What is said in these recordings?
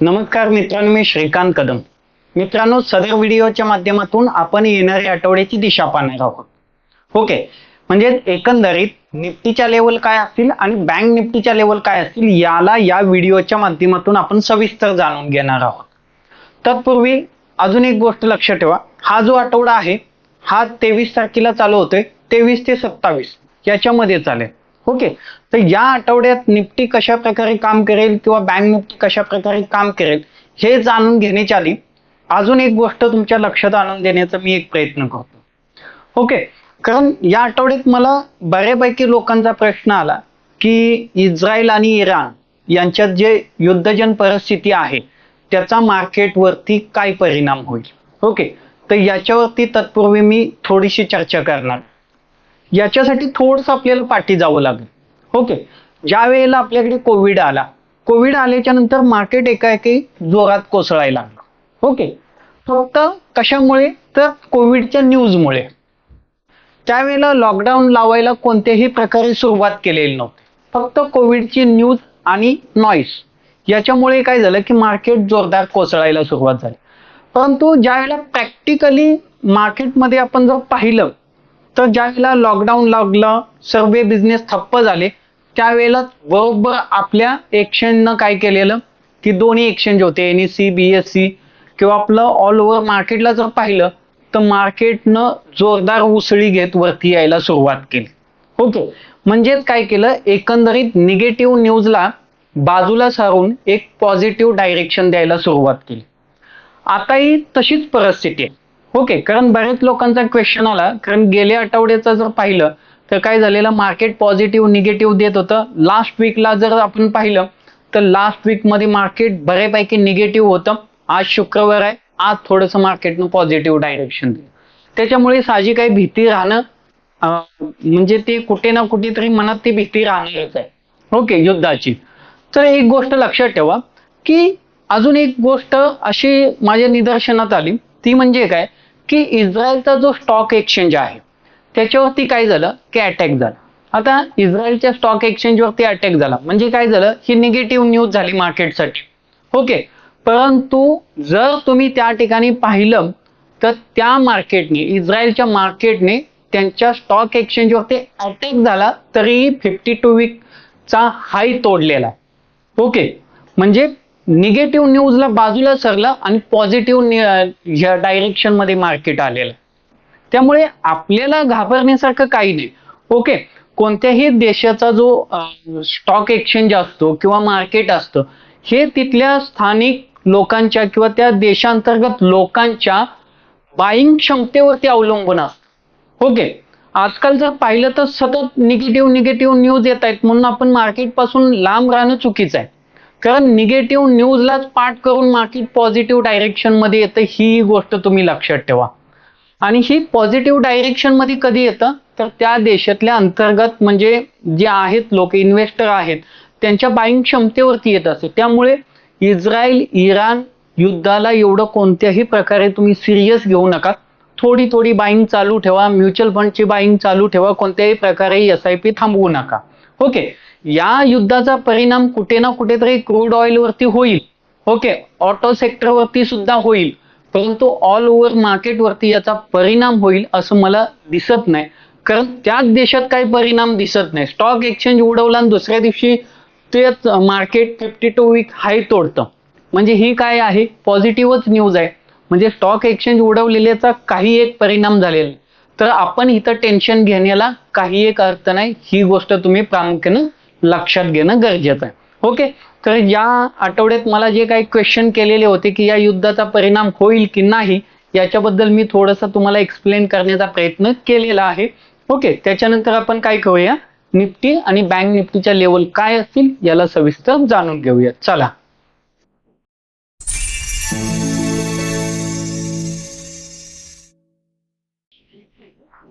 नमस्कार मित्रांनो मी श्रीकांत कदम. मित्रांनो सदर व्हिडिओच्या माध्यमातून आपण येणाऱ्या आठवड्याची दिशा पाहणार आहोत. ओके म्हणजे एकंदरीत निफ्टीच्या लेवल काय असतील आणि बँक निफ्टीच्या लेवल काय असतील याला या व्हिडिओच्या माध्यमातून आपण सविस्तर जाणून घेणार आहोत. तत्पूर्वी अजून एक गोष्ट लक्ष ठेवा. हा जो आठवडा आहे हा तेवीस तारखेला चालू होतोय तेवीस ते सत्तावीस. याच्यामध्ये चालेल. ओके. तर या आठवड्यात निफ्टी कशा प्रकारे काम करेल किंवा बँक निफ्टी कशा प्रकारे काम करेल हे जाणून घेण्याच्या आधी अजून एक गोष्ट तुमच्या लक्षात आणून देण्याचा मी एक प्रयत्न करतो. ओके. कारण या आठवड्यात मला बऱ्यापैकी लोकांचा प्रश्न आला की इस्रायल आणि इराण यांच्यात जे युद्धजन परिस्थिती आहे त्याचा मार्केटवरती काय परिणाम होईल? ओके. तर याच्यावरती तत्पूर्वी मी थोडीशी चर्चा करणार. याच्यासाठी थोडंसं आपल्याला पाठी जावं लागेल. ओके? ज्या वेळेला आपल्याकडे कोविड आला कोविड आल्याच्यानंतर मार्केट एकाएकी जोरात कोसळायला लागलं. ओके? फक्त कशामुळे? तर कोविडच्या न्यूजमुळे त्यावेळेला लॉकडाऊन लावायला कोणत्याही प्रकारे सुरुवात केलेली नव्हती. फक्त कोविडची न्यूज आणि नॉईस याच्यामुळे काय झालं की मार्केट जोरदार कोसळायला सुरुवात झाली. परंतु ज्यावेळेला प्रॅक्टिकली मार्केटमध्ये आपण जर पाहिलं तर ज्यावेळेला लॉकडाऊन लागलं सर्व बिझनेस ठप्प झाले त्यावेळेला बरोबर आपल्या एक्सचेंजनं काय केलेलं की दोन्ही एक्सचेंज होते N C B S C किंवा आपलं ऑल ओव्हर मार्केटला जर पाहिलं तर मार्केटनं जोरदार उसळी घेत वरती यायला सुरुवात केली. ओके. म्हणजेच काय केलं एकंदरीत निगेटिव्ह न्यूजला बाजूला सारून एक पॉझिटिव्ह डायरेक्शन द्यायला सुरुवात केली. आताही तशीच परिस्थिती आहे. ओके कारण बऱ्याच लोकांचा क्वेश्चन आला. कारण गेल्या आठवड्याचं जर पाहिलं तर काय झालेलं? मार्केट पॉझिटिव्ह निगेटिव्ह देत होतं. लास्ट वीकला जर आपण पाहिलं तर लास्ट वीकमध्ये मार्केट बऱ्यापैकी निगेटिव्ह होतं. आज शुक्रवार आहे. आज थोडंसं मार्केटनं पॉझिटिव्ह डायरेक्शन दिलं. त्याच्यामुळे साजी काही भीती राहणं म्हणजे ते कुठे ना कुठेतरी मनात ती भीती राहणारच आहे. ओके युद्धाची. तर एक गोष्ट लक्षात ठेवा की अजून एक गोष्ट अशी माझ्या निदर्शनात आली. ती म्हणजे काय? की इस्रायलचा जो स्टॉक एक्सचेंज आहे त्याच्यावरती काय झालं? की अटॅक झाला. आता इस्रायलच्या स्टॉक एक्सचेंजवरती अटॅक झाला. म्हणजे काय झालं? ही निगेटिव्ह न्यूज झाली मार्केटसाठी ओके परंतु जर तुम्ही त्या ठिकाणी पाहिलं तर त्या मार्केटने इस्रायलच्या मार्केटने त्यांच्या स्टॉक एक्सचेंजवरती अटॅक झाला तरीही फिफ्टी टू वीकचा हाय तोडलेला आहे. ओके म्हणजे निगेटिव्ह न्यूजला बाजूला सरलं आणि पॉझिटिव्ह डायरेक्शनमध्ये मार्केट आलेलं. त्यामुळे आपल्याला घाबरण्यासारखं काही नाही. ओके कोणत्याही देशाचा जो स्टॉक एक्सचेंज असतो किंवा मार्केट असतं हे तिथल्या स्थानिक लोकांच्या किंवा त्या देशांतर्गत लोकांच्या बाईंग क्षमतेवरती अवलंबून असतं. ओके आजकाल जर पाहिलं तर सतत निगेटिव्ह निगेटिव्ह न्यूज येत आहेत. म्हणून आपण मार्केटपासून लांब राहणं चुकीचं आहे. कारण निगेटिव्ह न्यूजलाच पाठ करून मार्केट पॉझिटिव्ह डायरेक्शनमध्ये येतं ही गोष्ट तुम्ही लक्षात ठेवा. आणि ही पॉझिटिव्ह डायरेक्शनमध्ये कधी येतं? तर त्या देशातल्या अंतर्गत म्हणजे जे आहेत लोक इन्व्हेस्टर आहेत त्यांच्या बाईंग क्षमतेवरती येत असते. त्यामुळे इस्रायल इराण युद्धाला एवढं कोणत्याही प्रकारे तुम्ही सिरियस घेऊ नका. थोडी थोडी बाईंग चालू ठेवा. म्युच्युअल फंडची बाईंग चालू ठेवा. कोणत्याही प्रकारे एस आय पी थांबवू नका. ओके. या युद्धाचा परिणाम कुठे ना कुठेतरी क्रूड ऑइल वरती होईल. ओके. ऑटो सेक्टरवरती सुद्धा होईल. परंतु ऑल ओव्हर मार्केटवरती याचा परिणाम होईल असं मला दिसत नाही. कारण त्याच देशात काही परिणाम दिसत नाही. स्टॉक एक्सचेंज उडवला आणि दुसऱ्या दिवशी तेच market fifty two week high तोडतं. म्हणजे ही काय आहे? पॉझिटिव्हच न्यूज आहे. म्हणजे स्टॉक एक्सचेंज उडवलेल्याचा काही एक परिणाम झालेला तर आपण इथं टेन्शन घेण्याला काही एक अर्थ नाही. ही गोष्ट तुम्ही प्रामुख्यानं लक्षात घेणं गरजेचं आहे. ओके तर या आठवड्यात मला जे काही क्वेश्चन केलेले होते की या युद्धाचा परिणाम होईल की नाही याच्याबद्दल मी थोडंसं तुम्हाला एक्सप्लेन करण्याचा प्रयत्न केलेला आहे. ओके त्याच्यानंतर आपण काय करूया? निफ्टी आणि बँक निफ्टीच्या लेवल काय असतील याला सविस्तर जाणून घेऊया. चला.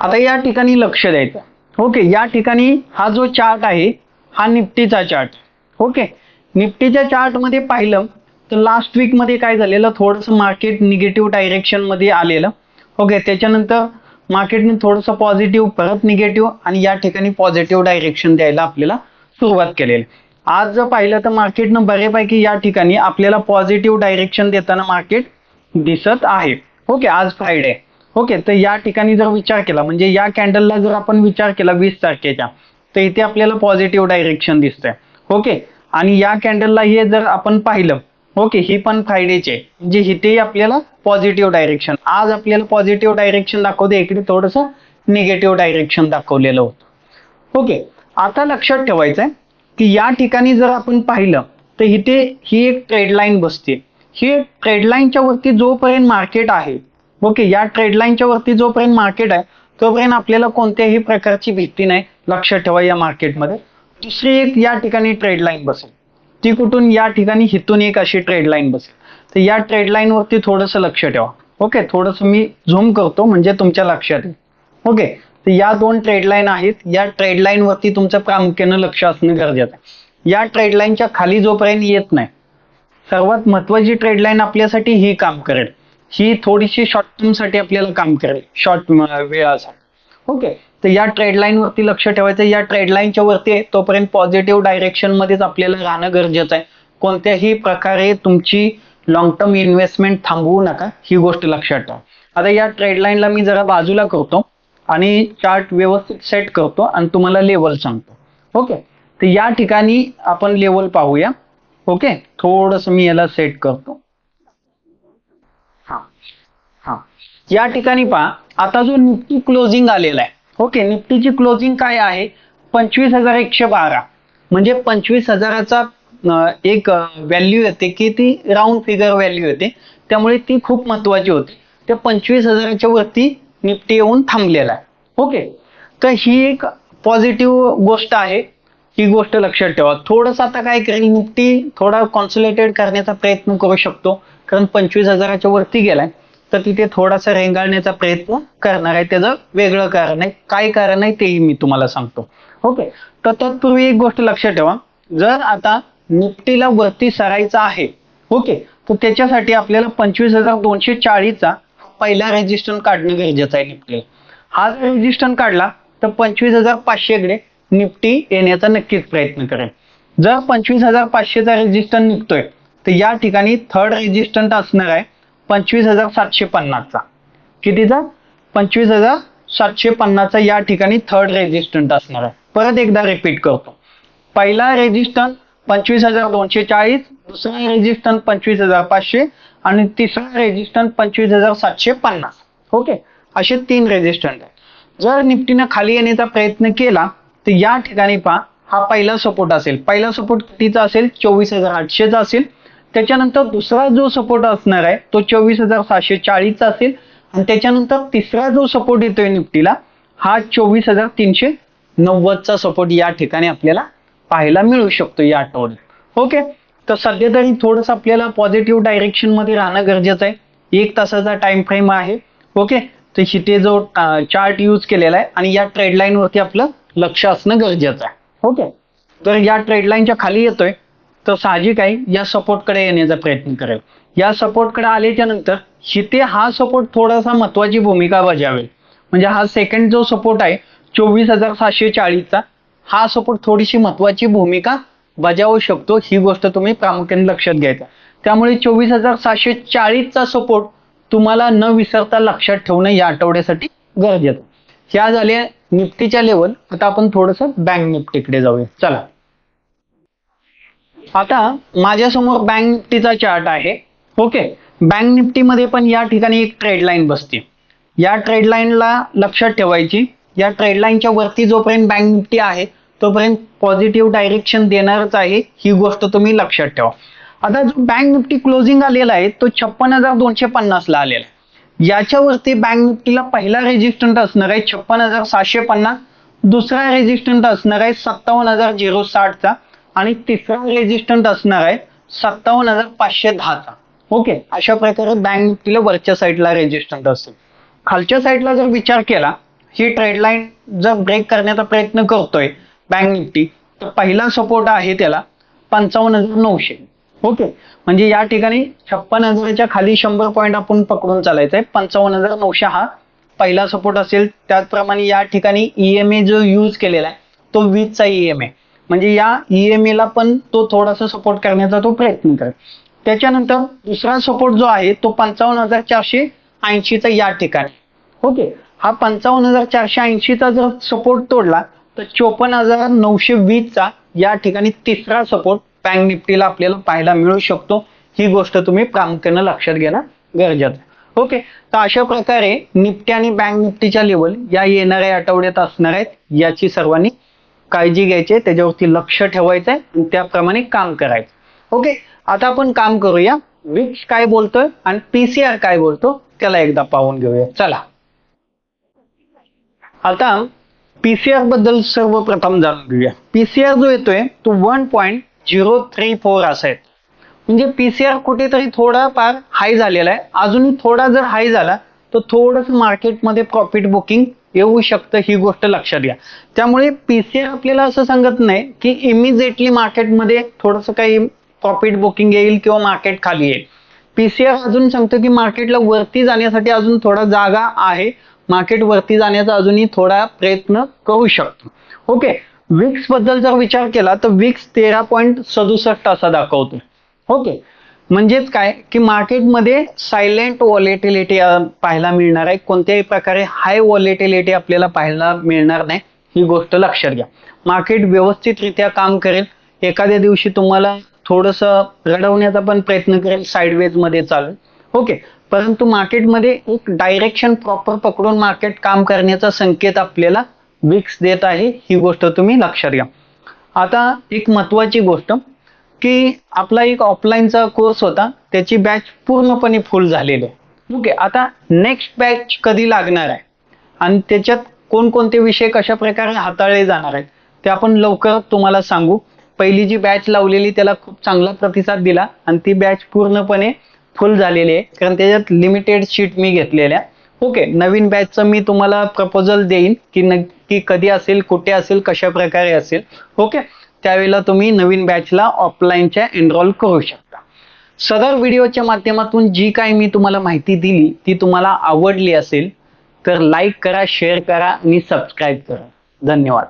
आता या ठिकाणी लक्ष द्यायचं. ओके या ठिकाणी हा जो चार्ट आहे हा निफ्टीचा चार्ट ओके निफ्टीच्या चार्टमध्ये पाहिलं तर लास्ट वीकमध्ये काय झालेलं? थोडंसं मार्केट निगेटिव्ह डायरेक्शनमध्ये आलेलं. ओके त्याच्यानंतर मार्केटने थोडंसं पॉझिटिव्ह परत निगेटिव्ह आणि या ठिकाणी पॉझिटिव्ह डायरेक्शन द्यायला आपल्याला सुरुवात केलेली. आज जर पाहिलं तर मार्केटनं बऱ्यापैकी या ठिकाणी आपल्याला पॉझिटिव्ह डायरेक्शन देताना मार्केट दिसत आहे. ओके आज फ्रायडे ओके तर या ठिकाणी जर विचार केला म्हणजे या कॅन्डलला जर आपण विचार केला वीस तारखेच्या तर इथे आपल्याला पॉझिटिव्ह डायरेक्शन दिसतंय. ओके आणि या कॅन्डलला हे जर आपण पाहिलं ओके ही पण फ्रायडेचे म्हणजे इथेही आपल्याला पॉझिटिव्ह डायरेक्शन आज आपल्याला पॉझिटिव्ह डायरेक्शन दाखवते इकडे थोडंसं निगेटिव्ह डायरेक्शन दाखवलेलं होतं. ओके आता लक्षात ठेवायचं आहे की या ठिकाणी जर आपण पाहिलं तर इथे ही एक ट्रेड लाईन बसते. ही ट्रेड लाईनच्या वरती जोपर्यंत मार्केट आहे हो ओके या ट्रेडलाईनच्या वरती जोपर्यंत मार्केट आहे तोपर्यंत आपल्याला कोणत्याही प्रकारची भीती नाही. लक्ष ठेवा या मार्केटमध्ये दुसरी एक या ठिकाणी ट्रेडलाईन बसेल. ती कुठून? या ठिकाणी हिथून एक अशी ट्रेड लाईन बसेल. तर या ट्रेड लाईन वरती थोडंसं लक्ष ठेवा. ओके? थोडंसं मी झूम करतो म्हणजे तुमच्या लक्षात येईल. ओके? तर या दोन ट्रेड लाईन आहेत. या ट्रेड वरती तुमचं प्रामुख्यानं लक्ष असणं गरजेचं आहे. या ट्रेडलाईनच्या खाली जोपर्यंत येत नाही सर्वात महत्वाची ट्रेड लाईन आपल्यासाठी ही काम करेल. ही थोडीशी शॉर्ट टर्मसाठी आपल्याला काम करेल. शॉर्ट वेळासाठी. ओके तर या ट्रेड वरती लक्ष ठेवायचं. या ट्रेड लाईनच्या वरती तोपर्यंत पॉझिटिव्ह डायरेक्शन मध्येच आपल्याला राहणं गरजेचं आहे. कोणत्याही प्रकारे तुमची लॉंग टर्म इन्व्हेस्टमेंट थांबवू नका. ही गोष्ट लक्षात ठेवा. आता या ट्रेडलाईनला मी जरा बाजूला करतो आणि चार्ट व्यवस्थित सेट करतो आणि तुम्हाला लेवल सांगतो. ओके तर या ठिकाणी आपण लेवल पाहूया. ओके थोडस मी याला सेट करतो हा हा या ठिकाणी पहा आता जो निफ्टी क्लोजिंग आलेला आहे. ओके निफ्टीची क्लोजिंग काय आहे? पंचवीस हजार एकशे बारा. म्हणजे पंचवीस हजाराचा एक व्हॅल्यू येते की ती राऊंड फिगर व्हॅल्यू येते. त्यामुळे ती खूप महत्वाची होती. त्या पंचवीस हजाराच्या वरती निफ्टी येऊन थांबलेला आहे. ओके तर ही एक पॉझिटिव्ह गोष्ट आहे. ही गोष्ट लक्षात ठेवा. थोडंसं आता काय करेल निफ्टी थोडा कॉन्सुलेटेड करण्याचा प्रयत्न करू शकतो. कारण पंचवीस हजाराच्या वरती गेलाय. तर तिथे थोडासा रेंगाळण्याचा प्रयत्न करणार आहे. त्याचं वेगळं कारण आहे. काय कारण आहे तेही मी तुम्हाला सांगतो. ओके? तर तत्पूर्वी एक गोष्ट लक्षात ठेवा. जर आता निफ्टीला वरती सरायचं आहे ओके तर त्याच्यासाठी आपल्याला पंचवीस हजार दोनशे चाळीसचा पहिला रेजिस्टन काढणं गरजेचं आहे निफ्टीला हा जर काढला तर पंचवीस हजार पाचशेकडे निफ्टी येण्याचा नक्कीच प्रयत्न करेल जर पंचवीस हजार पाचशेचा रेजिस्टन निघतोय तर या ठिकाणी थर्ड रेजिस्टंट असणार आहे. पंचवीस हजार सातशे पन्नासचा. कितीचा? पंचवीस हजार सातशे पन्नासचा या ठिकाणी थर्ड रेजिस्टंट असणार आहे. परत एकदा रिपीट करतो. पहिला रेजिस्टंट पंचवीस हजार दोनशे चाळीस दुसरा रेजिस्टंट पंचवीस हजार पाचशे आणि तिसरा रेजिस्टंट पंचवीस हजार सातशे पन्नास. ओके असे तीन रेजिस्टंट आहे जर निफ्टीनं खाली येण्याचा प्रयत्न केला तर या ठिकाणी पहा हा पहिला सपोर्ट असेल. पहिला सपोर्ट कितीचा असेल? चोवीस हजार आठशेचा असेल. त्याच्यानंतर दुसरा जो सपोर्ट असणार आहे तो चोवीस हजार सहाशे चाळीसचा असेल. आणि त्याच्यानंतर तिसरा जो सपोर्ट येतोय निफ्टीला हा चोवीस हजार तीनशे नव्वदचा सपोर्ट या ठिकाणी आपल्याला पाहायला मिळू शकतो या आठवड्यात ओके? तर सध्या तरी थोडंसं आपल्याला पॉझिटिव्ह डायरेक्शनमध्ये राहणं गरजेचं आहे. एक तासाचा टाइम फ्रेम आहे. ओके? तर इथे जो चार्ट यूज केलेला आहे आणि या ट्रेड लाईनवरती आपलं लक्ष असणं गरजेचं आहे. ओके? तर या ट्रेड लाईनच्या खाली येतोय. तर साहजिक आहे या सपोर्टकडे येण्याचा प्रयत्न करेल. या सपोर्टकडे आल्याच्यानंतर शिते हा सपोर्ट थोडासा महत्वाची भूमिका बजावेल. म्हणजे हा सेकंड जो सपोर्ट आहे चोवीस हजार सातशे चाळीसचा हा सपोर्ट थोडीशी महत्वाची भूमिका बजावू शकतो ही गोष्ट तुम्ही प्रामुख्याने लक्षात घ्यायचा. त्यामुळे चोवीस हजार सातशे चाळीसचा सपोर्ट तुम्हाला न विसरता लक्षात ठेवणं या आठवड्यासाठी गरजेचं ह्या झाल्या निफ्टीच्या लेवल आता आपण थोडंसं बँक निफ्टीकडे जाऊया. चला. आता माझ्यासमोर बँक निफ्टीचा चार्ट आहे. ओके बँक निफ्टीमध्ये पण या ठिकाणी एक ट्रेड लाईन बसते. या ट्रेड लाईनला लक्षात ठेवायची. या ट्रेड लाईनच्या वरती जोपर्यंत बँक निफ्टी आहे तोपर्यंत पॉझिटिव्ह डायरेक्शन देणारच आहे ही गोष्ट तुम्ही लक्षात ठेवा. आता जो बँक निफ्टी क्लोजिंग आलेला आहे तो छप्पन हजार दोनशे पन्नासला आलेला आहे. याच्यावरती बँक निफ्टीला पहिला रेजिस्टंट असणार आहे छप्पन हजार सातशे पन्नास दुसरा रेजिस्टंट असणार आहे सत्तावन्न हजार झिरो साठचा. आणि तिसरा रेजिस्टंट असणार आहे सत्तावन्न हजार पाचशे दहाचा. ओके. अशा प्रकारे बँक निफ्टीला वरच्या साईडला रेजिस्टंट असेल. खालच्या साईडला जर विचार केला ही ट्रेड लाईन जर ब्रेक करण्याचा प्रयत्न करतोय बँक निफ्टी तर पहिला सपोर्ट आहे त्याला पंचावन्न हजार नऊशे. ओके. म्हणजे या ठिकाणी छप्पन हजाराच्या खाली शंभर पॉईंट आपण पकडून चालायचं आहे पंचावन्न हजार नऊशे हा पहिला सपोर्ट असेल. त्याचप्रमाणे या ठिकाणी ईएमए जो यूज केलेला आहे तो वीजचा ईएमए म्हणजे या ईएमए ला पण तो थोडासा सपोर्ट करण्याचा तो प्रयत्न करेल. त्याच्यानंतर दुसरा सपोर्ट जो आहे तो पंचावन्न हजार चारशे ऐंशीचा या ठिकाणी. ओके? हा पंचावन्न हजार चारशे ऐंशीचा जर सपोर्ट तोडला तर चोपन्न हजार नऊशे वीसचा या ठिकाणी तिसरा सपोर्ट बँक निफ्टीला आपल्याला पाहायला मिळू शकतो. ही गोष्ट तुम्ही प्रामुख्यानं लक्षात घेणं गरजेचं आहे. ओके? तर अशा प्रकारे निफ्टी आणि बँक निफ्टीच्या लेवल या येणाऱ्या आठवड्यात असणार आहेत याची सर्वांनी काळजी घ्यायची त्याच्यावरती लक्ष ठेवायचंय आणि त्याप्रमाणे काम करायचं. ओके आता आपण काम करूया. विक्स काय बोलतोय आणि पीसीआर काय बोलतो त्याला एकदा पाहून घेऊया. चला. आता पीसीआरबद्दल सर्वप्रथम जाणून घेऊया. पीसीआर जो येतोय तो one point zero three four असा आहे म्हणजे पीसीआर कुठेतरी थोडा फार हाय झालेला आहे. अजूनही थोडा जर हाय झाला तर थोडंसं मार्केटमध्ये प्रॉफिट बुकिंग येऊ शकतं ही गोष्ट लक्षात घ्या. त्यामुळे पीसीआर आपल्याला असं सांगत नाही की इमिजिएटली मार्केटमध्ये थोडंसं काही प्रॉफिट बुकिंग येईल किंवा मार्केट खाली येईल. पीसीआर अजून सांगतो की मार्केटला वरती जाण्यासाठी अजून थोडा जागा आहे. मार्केट वरती जाण्याचा अजूनही थोडा प्रयत्न करू शकतो. ओके विक्सबद्दल जर विचार केला तर विक्स तेरा पॉईंट सदुसष्ट असा दाखवतो. ओके म्हणजेच काय? की मार्केटमध्ये सायलेंट वॉलेटिलिटी पाहायला मिळणार आहे. कोणत्याही प्रकारे हाय वॉलेटिलिटी आपल्याला पाहायला मिळणार नाही ही गोष्ट लक्षात घ्या. मार्केट व्यवस्थितरित्या काम करेल. एखाद्या दिवशी तुम्हाला थोडंसं रडवण्याचा पण प्रयत्न करेल साईडवेजमध्ये चालेल ओके. परंतु मार्केटमध्ये एक डायरेक्शन प्रॉपर पकडून मार्केट काम करण्याचा संकेत आपल्याला विक्स देत आहे ही गोष्ट तुम्ही लक्षात घ्या. आता एक महत्वाची गोष्ट. की आपला एक ऑफलाईनचा कोर्स होता. त्याची बॅच पूर्णपणे फुल झालेली आहे. ओके आता नेक्स्ट बॅच कधी लागणार आहे? आणि त्याच्यात कोणकोणते विषय कशा प्रकारे हाताळले जाणार आहेत? ते आपण लवकर तुम्हाला सांगू. पहिली जी बॅच लावलेली त्याला खूप चांगला प्रतिसाद दिला आणि ती बॅच पूर्णपणे फुल झालेली आहे. कारण त्याच्यात लिमिटेड शीट मी घेतलेल्या. ओके नवीन बॅचचं मी तुम्हाला प्रपोजल देईन की नक्की कधी असेल कुठे असेल कशा प्रकारे असेल. ओके त्यावेळेला तुम्ही नवीन बॅचला ऑफलाईनच्या एनरोल करू शकता. सदर व्हिडिओच्या माध्यमातून जी काही मी तुम्हाला माहिती दिली ती तुम्हाला आवडली असेल तर लाईक करा शेअर करा आणि सबस्क्राईब करा. धन्यवाद.